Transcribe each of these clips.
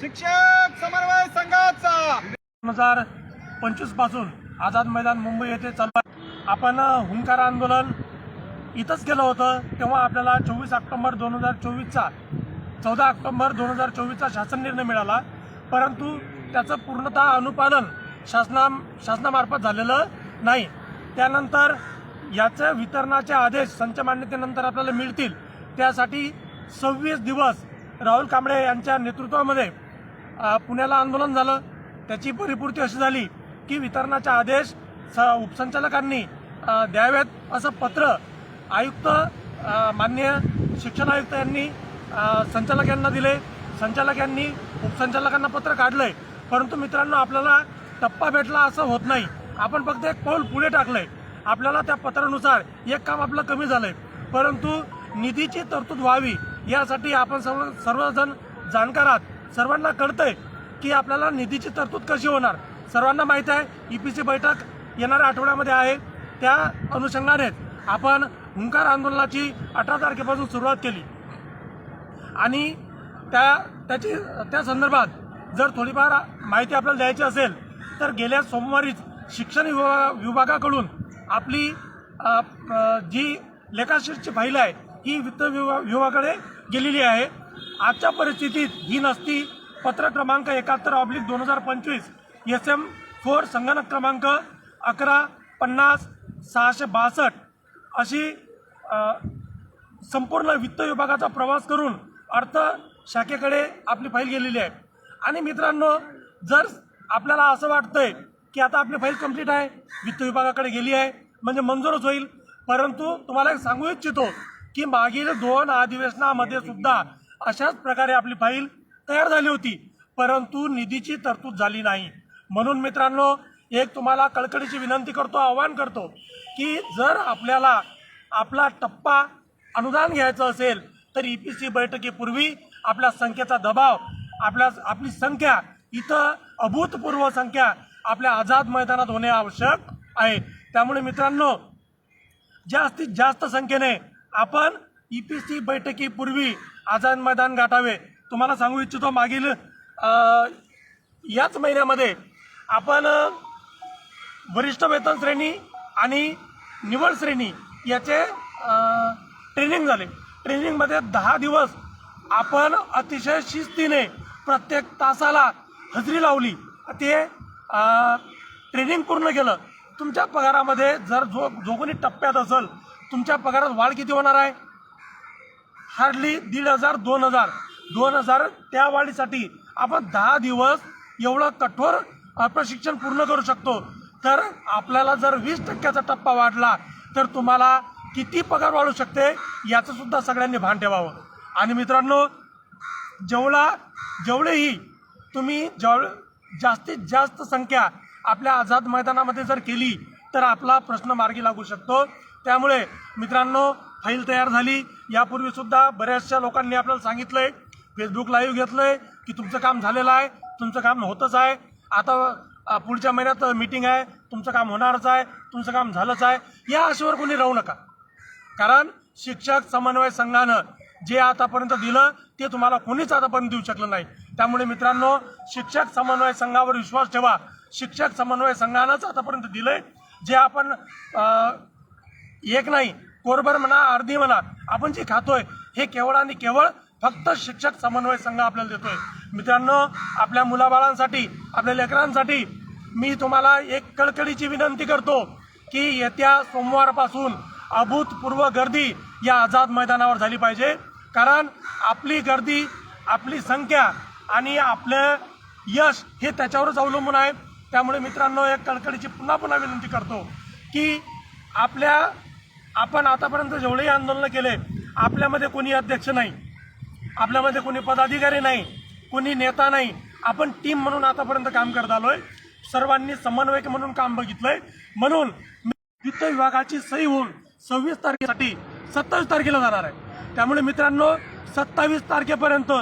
शिक्षक समन्वय संघाचा. दोन हजार पंचवीसपासून आझाद मैदान मुंबई येथे चालू आपण हुंकार आंदोलन इथंच केलं होतं तेव्हा आपल्याला चोवीस ऑक्टोबर दोन हजार चोवीसचा चौदा ऑक्टोबर दोन हजार चोवीसचा शासन निर्णय मिळाला. परंतु त्याचं पूर्णतः अनुपालन शासना शासनामार्फत झालेलं नाही. त्यानंतर याचं वितरणाचे आदेश संच मान्यतेनंतर आपल्याला मिळतील. त्यासाठी सव्वीस दिवस राहुल कांबळे यांच्या नेतृत्वामध्ये पुण्याला आंदोलन झालं. त्याची परिपूर्ती अशी झाली की वितरणाचे आदेश स उपसंचालकांनी द्यावेत असं पत्र आयुक्त मान्य शिक्षण आयुक्त यांनी संचालक यांना दिले. संचालक यांनी उपसंचालकांना पत्र काढलंय. परंतु मित्रांनो आपल्याला टप्पा भेटला असं होत नाही. आपण फक्त एक पाऊल पुढे टाकलंय. आपल्याला त्या पत्रानुसार एक काम आपलं कमी झालंय. परंतु निधीची तरतूद व्हावी यासाठी आपण सर्व सर्वजण जाणकार आहात. सर्वांना कळतंय की आपल्याला निधीची तरतूद कशी होणार? सर्वांना माहीत आहे ईपीसी बैठक येणाऱ्या आठवड्यामध्ये आहे. त्या अनुषंगाने आपण हुंकार आंदोलनाची अठरा तारखेपासून सुरुवात केली. आणि त्या त्याची त्या संदर्भात जर थोडीफार माहिती आपल्याला द्यायची असेल तर गेल्या सोमवारीच शिक्षण विभाग विभागाकडून आपली जी लेखाशीटची फाईल आहे ही वित्त विभाग विभागाकडे गेलेली आहे. आजच्या परिस्थितीत ही नसती. पत्र क्रमांक एकाहत्तर ऑब्लिक दोन हजार पंचवीस एस एम फोर संगणक क्रमांक अकरा पन्नास सहाशे बासष्ट अशी संपूर्ण वित्त विभागाचा प्रवास करून अर्थ शाखेकडे आपली फाईल गेलेली आहे. आणि मित्रांनो जर आपल्याला असं वाटतंय की आता आपली फाईल कंप्लीट आहे वित्त विभागाकडे गेली आहे म्हणजे मंजूरच होईल. परंतु तुम्हाला एक सांगू इच्छितो की मागील दोन अधिवेशनामध्ये सुद्धा अशाच प्रकारे आपली फाईल तयार झाली होती. परंतु निधीची तरतूद झाली नाही. म्हणून मित्रांनो एक तुम्हाला कळकळीची विनंती करतो आवाहन करतो की जर आपल्याला आपला टप्पा अनुदान घ्यायचं असेल तर ई पी सी बैठकीपूर्वी आपल्या संख्येचा दबाव आपल्या आपली संख्या इथं अभूतपूर्व संख्या आपल्या आझाद मैदानात होणे आवश्यक आहे. त्यामुळे मित्रांनो जास्तीत जास्त संख्येने आपण ई पी सी बैठकीपूर्वी आझाद मैदान गाठावे. तुम्हाला सांगू इच्छितो मागील याच महिन्यामध्ये आपण वरिष्ठ वेतन श्रेणी आणि निवड श्रेणी याचे ट्रेनिंग झाले. ट्रेनिंगमध्ये दहा दिवस आपण अतिशय शिस्तीने प्रत्येक तासाला हजेरी लावली. ते ट्रेनिंग पूर्ण केलं. तुमच्या पगारामध्ये जर जो जो कोणी टप्प्यात असेल तुमच्या पगारात वाढ किती होणार आहे? हार्डली दीड हजार दोन हजार. दोन हजार त्या वाढीसाठी आपण दहा दिवस एवढं कठोर प्रशिक्षण पूर्ण करू शकतो. तर आपल्याला जर वीस टक्क्याचा टप्पा वाढला तर तुम्हाला किती पगार वाढू शकते याचं सुद्धा सगळ्यांनी भान ठेवावं. आणि मित्रांनो जेवढा जेवढेही तुम्ही जेव जास्तीत जास्त संख्या आपल्या आझाद मैदानामध्ये जर केली तर आपला प्रश्न मार्गी लागू शकतो. त्यामुळे मित्रांनो फाईल तयार झाली. यापूर्वी सुद्धा बऱ्याचशा लोकांनी आपल्याला सांगितलंय फेसबुक लाईव्ह घेतलंय की तुमचं काम झालेलं आहे तुमचं काम होतच आहे. आता पुढच्या महिन्यात मीटिंग आहे तुमचं काम होणारच आहे तुमचं काम झालंच आहे. या आशेवर कोणी राहू नका. कारण शिक्षक समन्वय संघानं जे आतापर्यंत दिलं ते तुम्हाला कोणीच आतापर्यंत देऊ शकलं नाही. त्यामुळे मित्रांनो शिक्षक समन्वय संघावर विश्वास ठेवा. शिक्षक समन्वय संघानंच आतापर्यंत दिलंय. जे आपण एक नाही कोरभर म्हणा अर्धी म्हणा आपण जे खातोय हे केवळ आणि केवळ फक्त शिक्षक समन्वय संघ आपल्याला देतोय. मित्रांनो आपल्या मुलाबाळांसाठी आपल्या लेकरांसाठी मी तुम्हाला एक कळकळीची विनंती करतो की येत्या सोमवारपासून अभूतपूर्व गर्दी या आझाद मैदानावर झाली पाहिजे. कारण आपली गर्दी आपली संख्या आणि आपलं यश हे त्याच्यावरच अवलंबून आहे. त्यामुळे मित्रांनो एक कळकळीची पुन्हा पुन्हा विनंती करतो की आपल्या आपण आतापर्यंत जेवढेही आंदोलन केले आपल्यामध्ये कोणी अध्यक्ष नाही आपल्यामध्ये कोणी पदाधिकारी नाही कोणी नेता नाही आपण टीम म्हणून आतापर्यंत काम करत आलोय. सर्वांनी समन्वयक म्हणून काम बघितलंय. म्हणून वित्त विभागाची सही होऊन सव्वीस तारखेसाठी सत्तावीस तारखेला जाणार आहे. त्यामुळे मित्रांनो सत्तावीस तारखेपर्यंत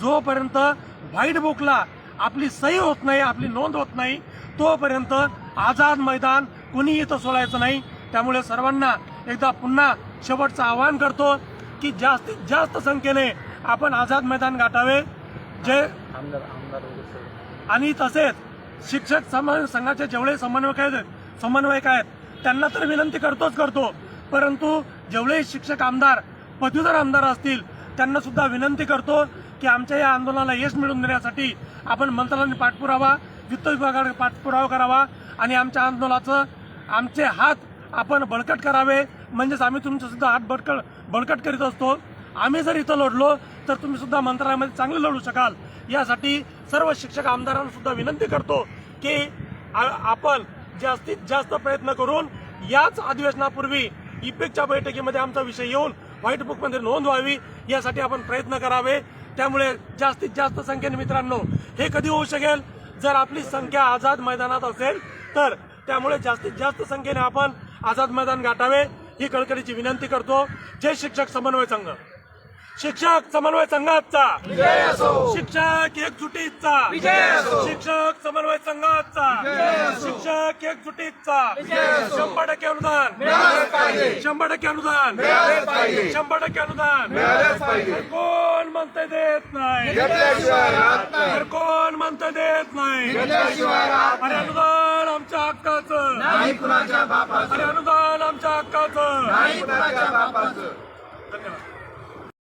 जोपर्यंत व्हाईट बुकला आपली सही होत नाही आपली नोंद होत नाही तोपर्यंत आझाद मैदान कुणी इथं सोडायचं नाही. त्यामुळे सर्वांना एकदा पुन्हा शेवटचं आवाहन करतो की जास्तीत जास्त संख्येने आपण आझाद मैदान गाठावे. जे आणि तसेच शिक्षक सम- संघाचे जेवढे समन्वयक आहेत समन्वयक आहेत त्यांना तर विनंती करतोच करतो. परंतु जेवढे शिक्षक आमदार पदवीधर आमदार असतील त्यांना सुद्धा विनंती करतो की आमच्या या आंदोलनाला यश मिळवून देण्यासाठी आपण मंत्रालयाने पाठपुरावा वित्त विभागाने पाठपुरावा करावा आणि आमच्या आंदोलनाचं आमचे हात आपण बळकट करावे. म्हणजेच आम्ही तुमचेसुद्धा हात बळकट बळकट करीत असतो. आम्ही जर इथं लढलो तर तुम्ही सुद्धा मंत्रालयामध्ये चांगले लढू शकाल. यासाठी सर्व शिक्षक आमदारांना सुद्धा विनंती करतो की आ- आपण जास्तीत जास्त प्रयत्न करून याच अधिवेशनापूर्वी इपेकच्या बैठकीमध्ये आमचा विषय येऊन व्हाईट बुकमध्ये नोंद व्हावी. यासाठी आपण प्रयत्न करावे. त्यामुळे जास्तीत जास्त संख्येने मित्रांनो हे कधी होऊ शकेल? जर आपली संख्या आझाद मैदानात असेल तर त्यामुळे जास्तीत जास्त संख्येने आपण आझाद मैदान गाठावे ही कळकळीची विनंती करतो. जय शिक्षक समन्वय संघ. शिक्षक समन्वय संघाचा. शिक्षक एकजुटीचा. शिक्षक समन्वय संघाचा. शिक्षक एकजुटीचा. शंभर टक्के अनुदान. शंभर टक्के अनुदान. शंभर टक्के अनुदान. कोण म्हणत देत नाही? कोण म्हणत देत नाही? अरे अनुदान. आमच्या हक्काचं. अरे अनुदान आमच्या हक्काचं. धन्यवाद.